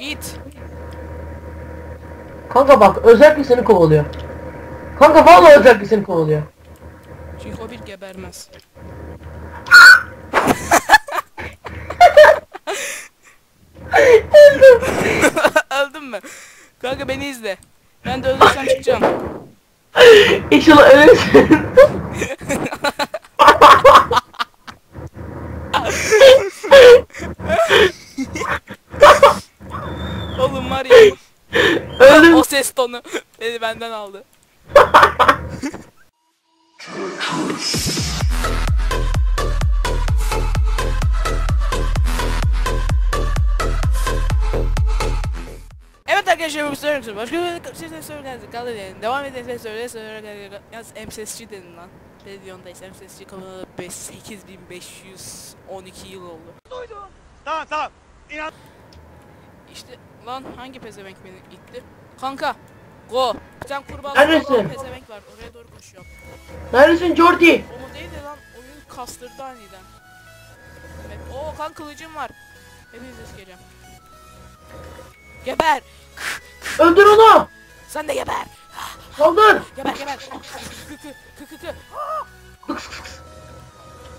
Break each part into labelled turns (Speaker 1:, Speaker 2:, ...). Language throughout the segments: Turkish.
Speaker 1: Git.
Speaker 2: Kanka bak özellikle seni kovalıyor. Kanka vallahi özellikle seni kovalıyor.
Speaker 1: Çünkü o bir gebermez. Öldüm mü? Kanka beni izle. Ben de ölürsem çıkacağım.
Speaker 2: İnşallah ölürsün.
Speaker 1: Oğlum var ya.
Speaker 2: Öldüm.
Speaker 1: o ses tonu beni benden aldı. Evet arkadaşlar bu soruyorum. Başka bir şey söylersin. Kaldı diyelim. Devam edelim. Sen söyle söyle. Yaz MSSC dedin lan. Televizyondayız. MSSC kanalı 5 8512 yıl oldu.
Speaker 3: Tamam tamam. İnan.
Speaker 1: İşte lan hangi pezevenk beni itti? Kanka. Go. Sen kurbağa
Speaker 2: Neredesin?
Speaker 1: pezevenk var. Oraya doğru koşuyorum.
Speaker 2: Neredesin Jordi?
Speaker 1: O mu değil de lan oyun kastırdı aniden. Evet. Oo kan kılıcım var. Hepinize sikeceğim. Geber.
Speaker 2: Öldür onu.
Speaker 1: Sen de geber.
Speaker 2: Saldır.
Speaker 1: Geber geber. Kı kı kı kı kı.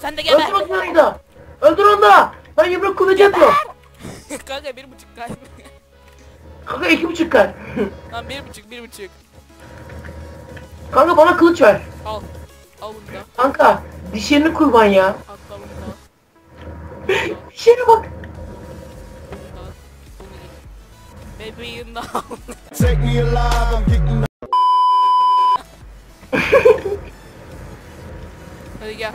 Speaker 1: Sen de geber.
Speaker 2: Öldür onu da. Öldür onu da. Ben yumruk kılıcı yapıyorum.
Speaker 1: Kanka bir buçuk kalp.
Speaker 2: Kanka iki buçuk kar.
Speaker 1: Lan bir buçuk bir buçuk.
Speaker 2: Kanka bana kılıç ver.
Speaker 1: Al. Al bunu da.
Speaker 2: Kanka dişlerini kurban ya.
Speaker 1: Hatta bunu da.
Speaker 2: Dişlerine bak.
Speaker 1: Bebeğini de al.
Speaker 4: Take me alive, I'm getting
Speaker 1: Hadi gel.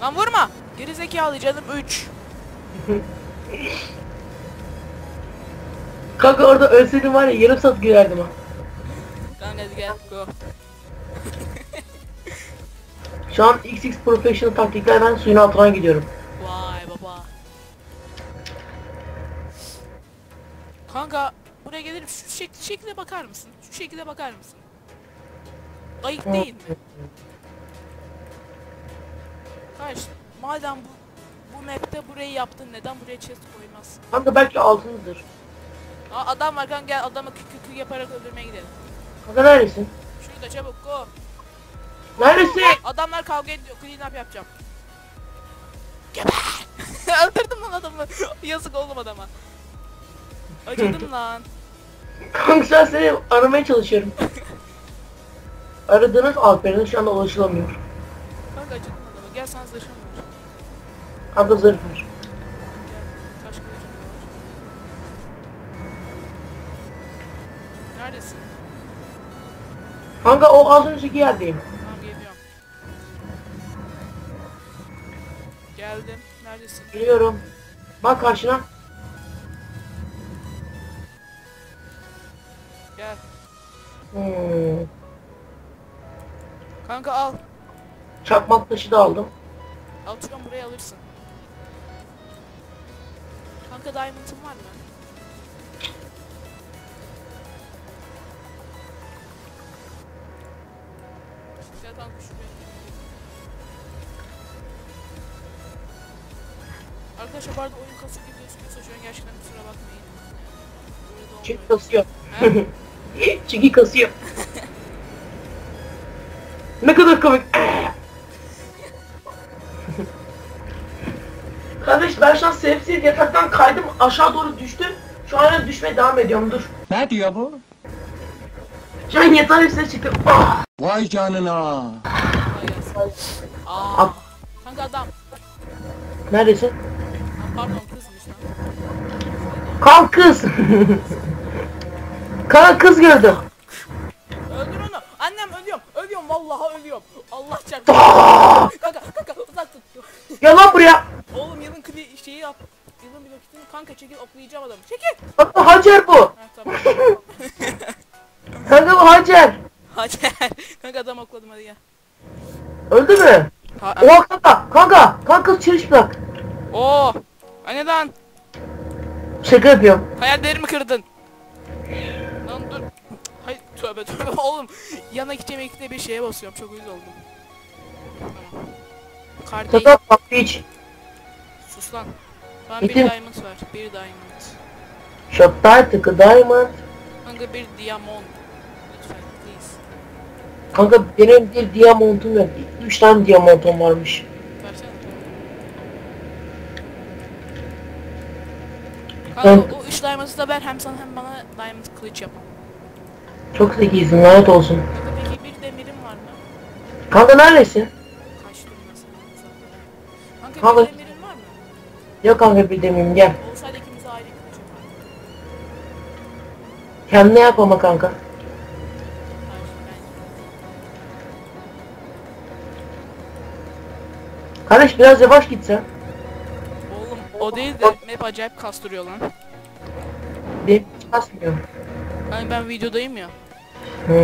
Speaker 1: Lan vurma! Geri zekalı canım 3.
Speaker 2: Kanka orada ölseydin var ya yarım saat gülerdim ha.
Speaker 1: Kanka hadi gel go.
Speaker 2: Şu an XX Professional taktikler ben suyun altına gidiyorum.
Speaker 1: Vay baba. Kanka buraya gelir şu şek şekle bakar mısın? Şu şekilde bakar mısın? Ayıp değil mi? Kardeş madem bu bu map'te burayı yaptın neden buraya chest koymazsın?
Speaker 2: Kanka belki altındır.
Speaker 1: Aa adam var kanka gel adamı kık kık kık yaparak öldürmeye gidelim.
Speaker 2: Kanka neredesin?
Speaker 1: Şurada çabuk go.
Speaker 2: Neredesin?
Speaker 1: Adamlar kavga ediyor. Clean up yapacağım. Geber. Öldürdüm lan adamı. Yazık oğlum adama. Acıdım lan.
Speaker 2: Kanka an seni aramaya çalışıyorum. Aradığınız Alperen'in şu anda ulaşılamıyor.
Speaker 1: Kanka acıdım. Gel sana zırhım var.
Speaker 2: Kanka zırh var.
Speaker 1: Taş kılıcım var. Neredesin?
Speaker 2: Kanka o az önceki yerdeyim.
Speaker 1: Tamam geliyorum. Geldim. Neredesin?
Speaker 2: Geliyorum. Bak karşına.
Speaker 1: Gel.
Speaker 2: Hmm.
Speaker 1: Kanka al.
Speaker 2: Çakmak taşı da aldım.
Speaker 1: Al şuradan buraya alırsın. Kanka diamond'ın var mı? Arkadaşlar bu arada oyun kasıp gibi gözüküyorsa şu an gerçekten kusura bakmayın. Burada
Speaker 2: Çünkü kasıyor. Çünkü kasıyor. ne kadar komik. Ben şu an sebepsiz yataktan kaydım aşağı doğru düştüm. Şu an düşmeye devam ediyorum dur.
Speaker 4: Ne diyor bu?
Speaker 2: Şu an yatağın üstüne çıktım. Ah!
Speaker 4: Vay canına.
Speaker 1: Aa. Kanka adam.
Speaker 2: Neredesin?
Speaker 1: Pardon kızmış lan.
Speaker 2: Kalk kız. Kanka kız gördüm.
Speaker 1: Öldür onu. Annem ölüyorum. Ölüyorum vallahi ölüyorum. Allah çarpsın.
Speaker 2: Aa!
Speaker 1: kanka kanka uzak tut.
Speaker 2: Gel lan buraya.
Speaker 1: Oğlum yılın kli şeyi yap. Yılın bir vakitini kanka çekil oklayacağım adamı. Çekil.
Speaker 2: Bak bu Hacer bu.
Speaker 1: Ha tamam.
Speaker 2: Kanka bu Hacer.
Speaker 1: Hadi. kanka adam okladım hadi gel.
Speaker 2: Öldü mü?
Speaker 1: Ha,
Speaker 2: Oha kanka. Kanka. Kanka çiriş bırak.
Speaker 1: Oo. Anne lan.
Speaker 2: Şaka yapıyorum.
Speaker 1: Hayallerimi kırdın. Lan dur. Hay tövbe tövbe oğlum. Yana gideceğim ekle bir şeye basıyorum. Çok uyuz oldum. Kardeş
Speaker 2: Tata kahve iç.
Speaker 1: sus lan. Ben bir diamond var. Bir diamond.
Speaker 2: Shot'ta tıkı diamond.
Speaker 1: Kanka bir diamond. Lütfen please.
Speaker 2: Kanka benim bir diamondum yok. Üç tane diamondum varmış.
Speaker 1: Versene. Kanka o 3 diamond'ı da ver hem sana hem bana diamond kılıç yap.
Speaker 2: Çok zekisin lanet olsun.
Speaker 1: Kanka peki bir demirin var mı?
Speaker 2: Kanka neredesin?
Speaker 1: Kaç durmasın? Kanka
Speaker 2: Kanka-
Speaker 1: bir?
Speaker 2: Yok kanka bir demeyeyim gel.
Speaker 1: Olsaydı ayrı.
Speaker 2: Kendine yap ama kanka. Kardeş biraz yavaş gitsen.
Speaker 1: Oğlum o değil de map acayip kastırıyor lan.
Speaker 2: Benim hiç basmıyor.
Speaker 1: Hani ben videodayım ya.
Speaker 2: Hmm.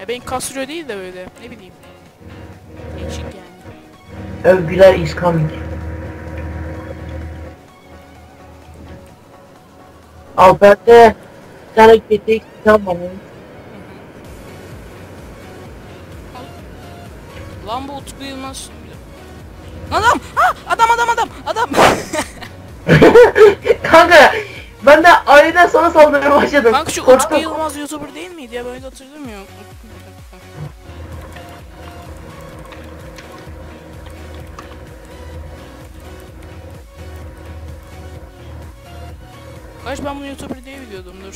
Speaker 1: Ya ben kastırıyor değil de böyle ne bileyim. Değişik yani.
Speaker 2: Övgüler is coming. Alper'de bir tane kitap var.
Speaker 1: Lan bu Utku Yılmaz. Adam! Ha! Adam adam adam! Adam!
Speaker 2: kanka ben de aileden sonra saldırmaya başladım.
Speaker 1: Kanka şu Utku
Speaker 2: Korktum.
Speaker 1: Yılmaz YouTuber değil miydi ya? Böyle hatırlamıyorum. Kaç ben bunu YouTuber diye biliyordum dur.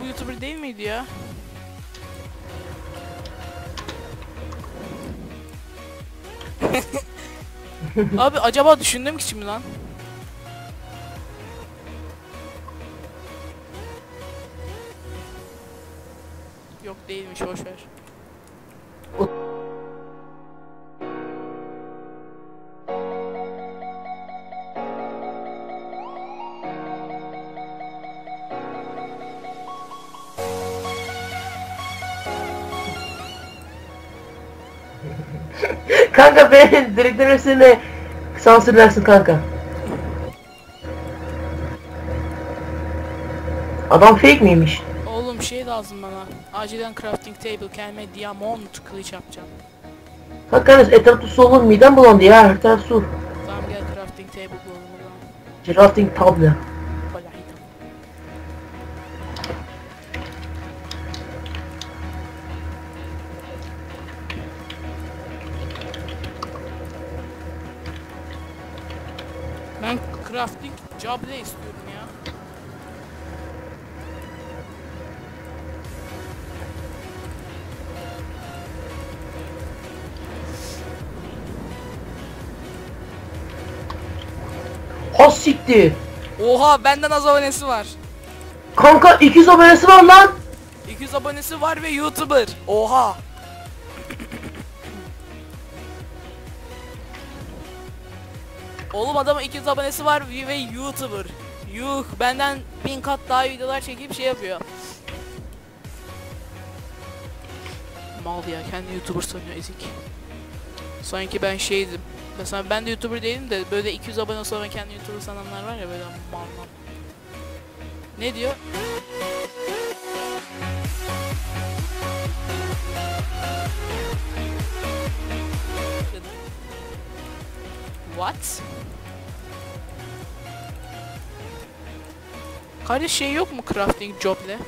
Speaker 1: Bu YouTuber değil miydi ya? Abi acaba düşündüm ki şimdi lan. Yok değilmiş boş
Speaker 2: Kanka beni direktörün üstüne sansürlersin kanka. Adam fake miymiş?
Speaker 1: Oğlum şey lazım bana. Acilen crafting table kendime diamond kılıç yapacağım.
Speaker 2: Bak kardeş etrafta su olur midem bulandı ya her taraf su.
Speaker 1: Tamam gel crafting table bulalım.
Speaker 2: Crafting tablo.
Speaker 1: Cable istiyorum ya.
Speaker 2: Has siktir.
Speaker 1: Oha benden az abonesi var.
Speaker 2: Kanka 200 abonesi var lan.
Speaker 1: 200 abonesi var ve YouTuber. Oha. Oğlum adamın 200 abonesi var ve YouTuber. Yuh benden bin kat daha videolar çekip şey yapıyor. Mal ya kendi YouTuber sanıyor ezik. Sanki ben şeydim. Mesela ben de YouTuber değilim de böyle 200 abone sonra kendi YouTuber sananlar var ya böyle mal mal. Ne diyor? What? Kardeş şey yok mu crafting joble?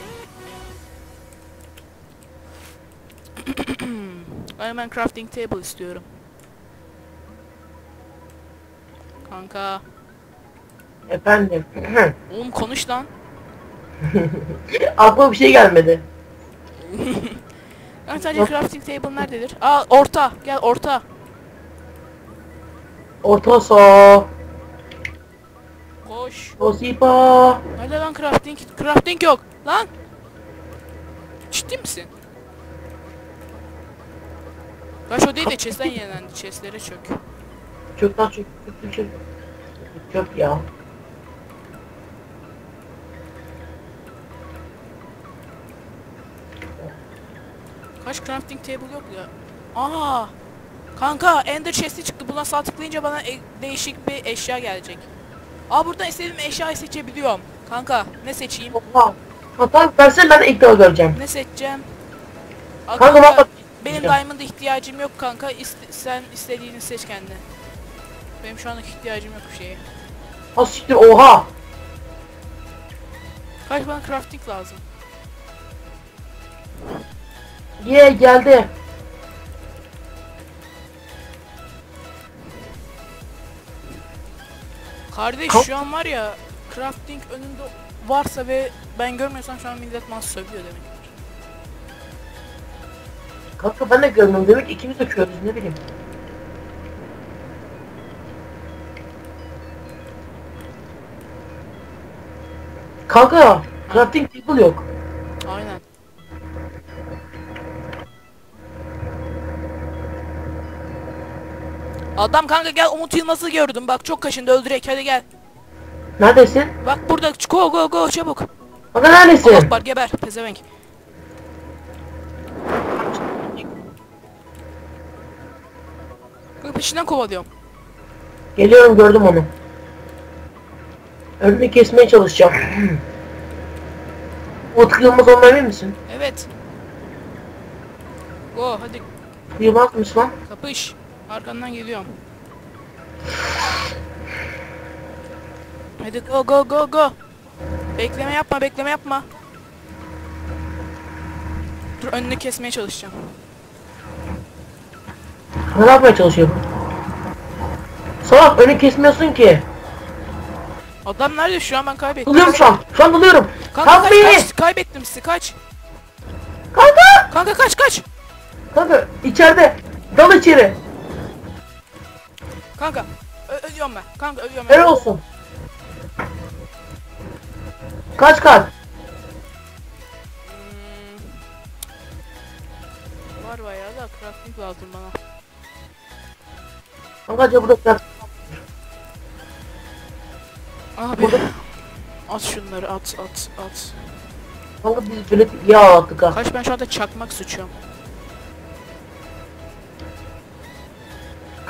Speaker 1: Ben crafting table istiyorum. Kanka.
Speaker 2: Efendim.
Speaker 1: Oğlum konuş lan.
Speaker 2: Aklıma bir şey gelmedi.
Speaker 1: Ben sadece crafting table nerededir? Aa orta. Gel orta.
Speaker 2: Orta sağ.
Speaker 1: Koş.
Speaker 2: Osipa.
Speaker 1: Nerede lan crafting? Crafting yok. Lan. Ciddi misin? Kaç o değil de chest'ten yenilendi. Chest'lere çök.
Speaker 2: Çok daha çok çok çok. Çok ya.
Speaker 1: Kaç crafting table yok ya? Aa! Kanka ender chest'i çıktı. Buna sağ tıklayınca bana e- değişik bir eşya gelecek. Aa buradan istediğim eşyayı seçebiliyorum. Kanka ne seçeyim?
Speaker 2: Oha. Hatta versen ben ilk defa göreceğim.
Speaker 1: Ne seçeceğim? Aa,
Speaker 2: Kanka bak.
Speaker 1: benim diamond'a ihtiyacım yok kanka. İste- sen istediğini seç kendine. Benim şu anlık ihtiyacım yok bir şeye.
Speaker 2: Ha siktir oha.
Speaker 1: Kaç bana crafting lazım.
Speaker 2: Ye geldi.
Speaker 1: Kardeş
Speaker 2: Ka-
Speaker 1: şu an var ya crafting önünde varsa ve ben görmüyorsam şu an millet bana sövüyor demek.
Speaker 2: Kanka ben de görmüyorum demek ikimiz de körüz ne bileyim. Kanka crafting table yok.
Speaker 1: Adam kanka gel Umut Yılmaz'ı gördüm bak çok kaşındı öldürek hadi gel.
Speaker 2: Neredesin?
Speaker 1: Bak burada go go go çabuk.
Speaker 2: Kanka neredesin?
Speaker 1: Allah var geber pezevenk. Kanka peşinden kovalıyorum.
Speaker 2: Geliyorum gördüm onu. Önünü kesmeye çalışacağım. Utku Yılmaz olma emin misin?
Speaker 1: Evet. Go hadi
Speaker 2: Yılmaz mısın lan?
Speaker 1: kapış. Arkandan geliyorum. Hadi go go go go. Bekleme yapma bekleme yapma. Dur önünü kesmeye çalışacağım.
Speaker 2: Ne yapmaya çalışıyor bu? Salak önü kesmiyorsun ki.
Speaker 1: Adam nerede şu an ben kaybettim.
Speaker 2: Buluyorum şu an. Şu an buluyorum.
Speaker 1: Kanka
Speaker 2: Kalk
Speaker 1: kaç
Speaker 2: beni.
Speaker 1: kaç kaybettim sizi kaç.
Speaker 2: Kanka.
Speaker 1: Kanka kaç kaç.
Speaker 2: Kanka içeride. Dal içeri.
Speaker 1: Kanka ö- ölüyorum ben. Kanka ölüyorum ben.
Speaker 2: Helal olsun. Kaç kaç.
Speaker 1: Hmm. Var bayağı da crafting lazım bana.
Speaker 2: Kanka acaba burada biraz...
Speaker 1: Abi.
Speaker 2: Burada-
Speaker 1: At şunları at at at.
Speaker 2: Kanka biz böyle ya attık ha.
Speaker 1: Kaç ben şu anda çakmak sıçıyorum.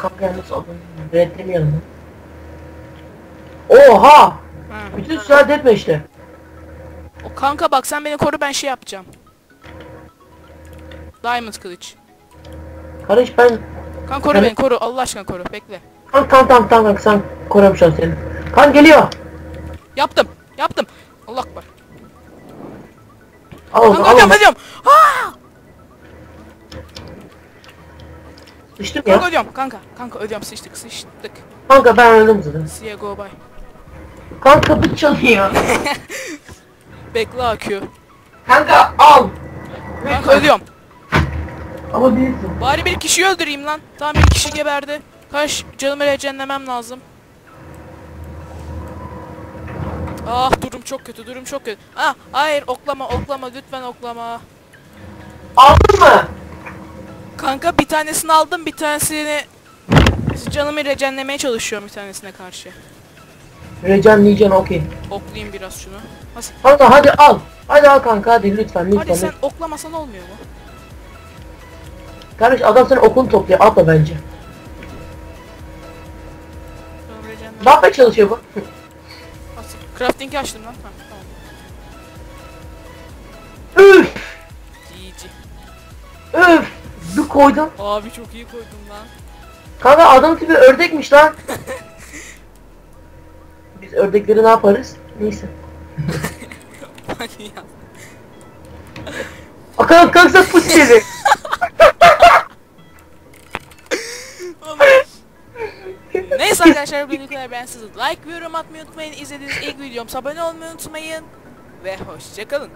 Speaker 2: Kanka yalnız üretemiyorum lan. Oha!
Speaker 1: Ha.
Speaker 2: Bütün saat etme işte.
Speaker 1: O kanka bak sen beni koru ben şey yapacağım. Diamond kılıç.
Speaker 2: Kardeş ben...
Speaker 1: Kan koru
Speaker 2: Evet.
Speaker 1: beni koru Allah aşkına koru bekle.
Speaker 2: Tamam tamam tamam tamam sen koruyamışsın seni. Kan geliyor.
Speaker 1: Yaptım yaptım. Allah akbar.
Speaker 2: Al
Speaker 1: Kanka
Speaker 2: al onu.
Speaker 1: ölüyorum. Aa!
Speaker 2: Sıçtım
Speaker 1: Kanka
Speaker 2: ya.
Speaker 1: ölüyorum kanka. Kanka ölüyorum sıçtık sıçtık.
Speaker 2: Kanka ben öldüm zaten.
Speaker 1: See ya go bye.
Speaker 2: Kanka kapı çalıyor.
Speaker 1: Bekle akıyor.
Speaker 2: kanka al.
Speaker 1: Kanka ölüyorum.
Speaker 2: Ama değilsin.
Speaker 1: Bari bir kişiyi öldüreyim lan. Tamam bir kişi geberdi. Kaç canımı recenlemem lazım. Ah durum çok kötü durum çok kötü. Ah hayır oklama oklama lütfen oklama.
Speaker 2: Aldın mı?
Speaker 1: Kanka bir tanesini aldım bir tanesini canımı recenlemeye çalışıyorum bir tanesine karşı.
Speaker 2: Nican okey.
Speaker 1: Oklayayım biraz şunu. Hadi,
Speaker 2: Kanka hadi al. Hadi al kanka hadi lütfen lütfen.
Speaker 1: hadi sen oklamasan olmuyor mu?
Speaker 2: Kardeş adam senin okunu topluyor atla bence. Ne yapmaya çalışıyor bu?
Speaker 1: Crafting'i açtım lan. Ha, tamam.
Speaker 2: Üf! Üf! Koydum.
Speaker 1: Abi çok iyi koydum lan.
Speaker 2: Kanka adam tipi ördekmiş lan. Biz ördekleri ne yaparız? Neyse. Akan kalksa pus dedi.
Speaker 1: Neyse arkadaşlar bu kadar ben sizi like ve yorum atmayı unutmayın. İzlediğiniz ilk videom abone olmayı unutmayın. Ve hoşçakalın.